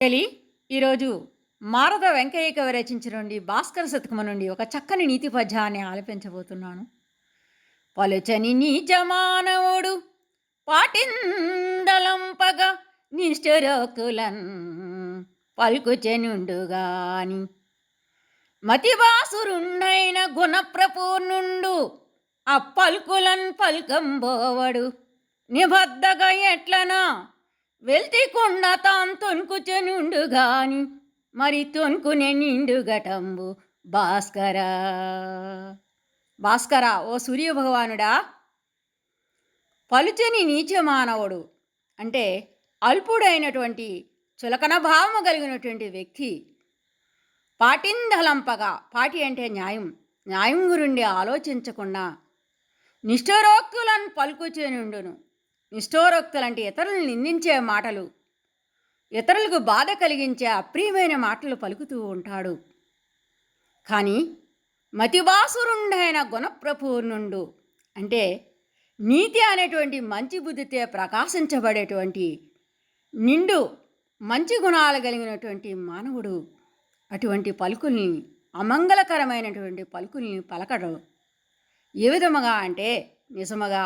తెలి ఈరోజు మారద వెంకయ్య కవి రచించినండి భాస్కర శతకము నుండి ఒక చక్కని నీతి పద్యాన్ని ఆలపించబోతున్నాను. పలుచని నీచమానవుడు పాటిందలంపగా నిష్ఠురకులన్ పలుకుచెనుండుగాని మతివాసురుండైన గుణప్రపూర్ణుండు అప్పల్కులన్ పల్కంబోవడు నిబద్ధగా ఎట్లనా వెల్తికుండ తాం తొన్కుచెనుండు గాని మరి తొనుకునే నిండు ఘటంబు భాస్కర. భాస్కర ఓ సూర్యభగవానుడా? పలుచని నీచ మానవుడు అంటే అల్పుడైనటువంటి చులకన భావము కలిగినటువంటి వ్యక్తి. పాటిందలంపగా పాటి అంటే న్యాయం. న్యాయం గురుండి ఆలోచించకుండా నిష్ఠరోక్తులను పలుకుచేనుండును. నిష్ఠోరోక్తులంటే ఇతరులను నిందించే మాటలు ఇతరులకు బాధ కలిగించే అప్రియమైన మాటలు పలుకుతూ ఉంటాడు. కానీ మతివాసురుండైన గుణప్రపూర్ణుండు అంటే నీతి అనేటువంటి మంచి బుద్ధితే ప్రకాశించబడేటువంటి నిండు మంచి గుణాలు కలిగినటువంటి మానవుడు అటువంటి పలుకుల్ని అమంగళకరమైనటువంటి పలుకుల్ని పలకడు. ఏ విధముగా అంటే నిజముగా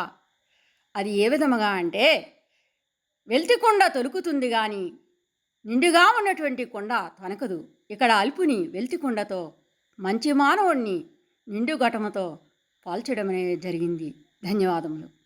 అది ఏ విధముగా అంటే వెల్తి కొండ తొలుకుతుంది కానీ నిండుగా ఉన్నటువంటి కొండ తొనకదు. ఇక్కడ అల్పుని వెల్తి కొండతో మంచి మానవుణ్ణి నిండు ఘటముతో పాల్చడం అనేది జరిగింది. ధన్యవాదములు.